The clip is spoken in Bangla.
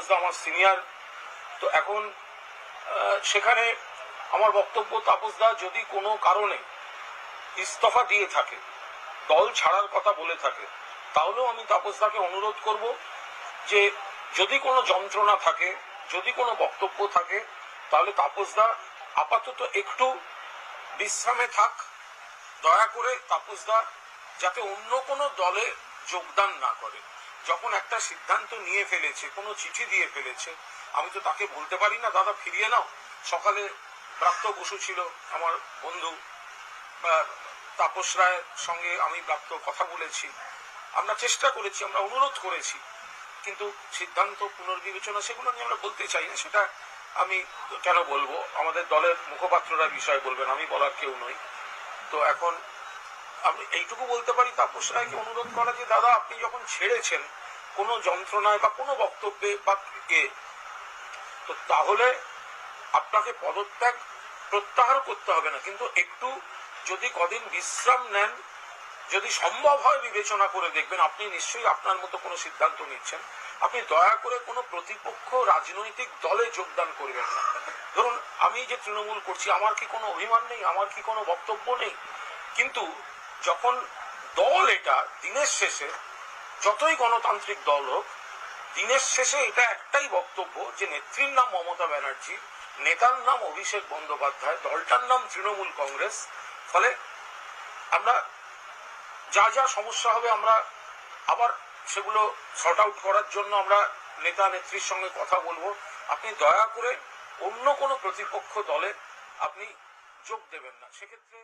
তাপসদা আমার সিনিয়র তো এখন সেখানে আমার বক্তব্য তাপসদা যদি কোনো কারণে ইস্তফা দিয়ে থাকে, দল ছাড়ার কথা বলে থাকে, তাহলেও আমি তাপসদাকে অনুরোধ করব যে যদি কোনো যন্ত্রণা থাকে, যদি কোনো বক্তব্য থাকে, তাহলে তাপসদা আপাতত একটু বিশ্রামে থাক। দয়া করে তাপসদা যাতে অন্য কোনো দলে যোগদান না করে। যখন একটা সিদ্ধান্ত নিয়ে ফেলেছে, কোনো চিঠি দিয়ে ফেলেছে, আমি তো তাকে বলতে পারি না, দাদা, ফিরিয়ে নাও। সকালে প্রাপ্ত বসু ছিল, আমার বন্ধু তাপস রায়ের সঙ্গে আমি প্রাপ্ত কথা বলেছি। আমরা চেষ্টা করেছি, আমরা অনুরোধ করেছি, কিন্তু সিদ্ধান্ত পুনর্বিবেচনা সেগুলো নিয়ে আমরা বলতে চাই না, সেটা আমি কেন বলব? আমাদের দলের মুখপাত্ররা বিষয় বলবেন, আমি বলার কেউ নই। তো এখন আমি এইটুকু বলতে পারি, তাপস রায়কে অনুরোধ করা যে, দাদা, আপনি যখন ছেড়েছেন কোনো যন্ত্রণায় বা কোনো বক্তব্যে বা তো তাহলে আপনাকে পদত্যাগ প্রত্যাহার করতে হবে না। কিন্তু একটু যদি কদিন বিশ্রাম নেন, যদি সম্ভব হয় বিবেচনা করে দেখবেন, আপনি নিশ্চয়ই আপনার মতো কোনো সিদ্ধান্ত নিচ্ছেন। আপনি দয়া করে কোনো প্রতিপক্ষ রাজনৈতিক দলে যোগদান করবেন না। ধরুন, আমি যে তৃণমূল করছি, আমার কি কোনো অভিমান নেই? আমার কি কোনো বক্তব্য নেই? কিন্তু যখন দল এটা, দিনের শেষে, যতই গণতান্ত্রিক দল হোক, দিনের শেষে এটা একটাই বক্তব্য যে নেত্রীর নাম মমতা ব্যানার্জি, নেতার নাম অভিষেক বন্দ্যোপাধ্যায়, দলটার নাম তৃণমূল কংগ্রেস, ফলে আমরা যা যা সমস্যা হবে আমরা আবার সেগুলো শর্ট আউট করার জন্য আমরা নেতা নেত্রীর সঙ্গে কথা বলব। আপনি দয়া করে অন্য কোনো প্রতিপক্ষ দলে আপনি যোগ দেবেন না। সেক্ষেত্রে